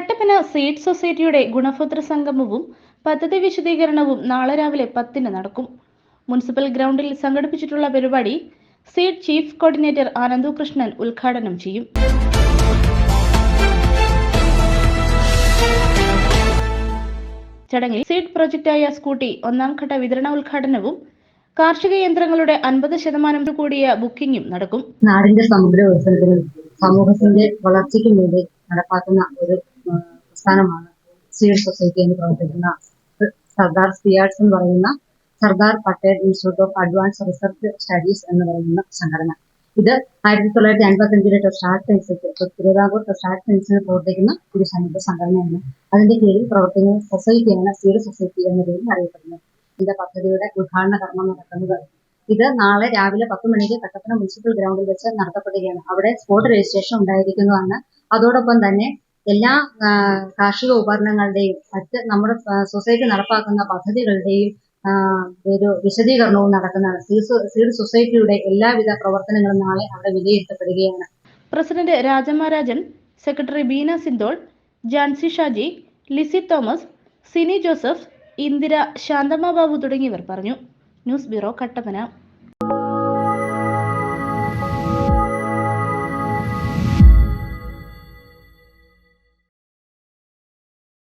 Kattappana seed സൊസൈറ്റിയുടെ ഗുണഭോത്ര സംഗമവും പദ്ധതി വിശദീകരണവും നാളെ രാവിലെ പത്തിന് നടക്കും. മുനിസിപ്പൽ ഗ്രൗണ്ടിൽ സംഘടിപ്പിച്ചിട്ടുള്ള പരിപാടി SEED chief coordinator Anandu Krishnan ഉദ്ഘാടനം ചെയ്യും. ചടങ്ങിൽ സീഡ് പ്രൊജക്റ്റായ സ്കൂട്ടി ഒന്നാം ഘട്ട വിതരണ ഉദ്ഘാടനവും കാർഷിക യന്ത്രങ്ങളുടെ അൻപത് ശതമാനം കൂടിയ ബുക്കിംഗും നടക്കും. നാടിന്റെ സമഗ്ര വികസനത്തിനും സമൂഹത്തിന്റെ വളർച്ചയ്ക്കും വേണ്ടി നടപ്പാക്കുന്ന ഒരു പ്രസ്ഥാനമാണ് സിവിൽ സൊസൈറ്റി എന്ന് പ്രവർത്തിക്കുന്ന സർദാർ സിയാഡ്സ് എന്ന് പറയുന്ന Sardar Patel Institute of Advance Research Studies എന്ന് പറയുന്ന സംഘടന. ഇത് ആയിരത്തി തൊള്ളായിരത്തി അൻപത്തി അഞ്ചിലെ ടെസ്റ്റാറ്റ് അനുസരിച്ച് തിരുവിതാംകൂർ അനുസരിച്ച് പ്രവർത്തിക്കുന്ന ഒരു സംയുക്ത സംഘടനയാണ്. അതിന്റെ കീഴിൽ പ്രവർത്തിക്കുന്ന സൊസൈറ്റിയാണ് സിവിൽ സൊസൈറ്റി എന്ന പേരിൽ അറിയപ്പെടുന്നത്. ഇതിന്റെ പദ്ധതിയുടെ ഉദ്ഘാടന കർമ്മം നടക്കുന്നത് ഇത് നാളെ രാവിലെ പത്ത് മണിക്ക് കട്ടപ്പന മുനിസിപ്പൽ ഗ്രൗണ്ടിൽ വെച്ച് നടത്തപ്പെടുകയാണ്. അവിടെ സ്പോട്ട് രജിസ്ട്രേഷൻ ഉണ്ടായിരിക്കുന്നതാണ്. അതോടൊപ്പം തന്നെ എല്ലാ കാർഷിക ഉപകരണങ്ങളുടെയും മറ്റ് നമ്മുടെ സൊസൈറ്റി നടപ്പാക്കുന്ന പദ്ധതികളുടെയും ഒരു വിശദീകരണവും നടക്കുന്നതാണ്. സീഡ് സൊസൈറ്റിയുടെ എല്ലാവിധ പ്രവർത്തനങ്ങളും നാളെ അവിടെ വിലയിരുത്തപ്പെടുകയാണ്. President Rajamarajan secretary Beena Sinthol Jancy Shaji Lissy Thomas Sini Joseph Indira Shanthamma Babu തുടങ്ങിയവർ പറഞ്ഞു. News bureau Kattappana.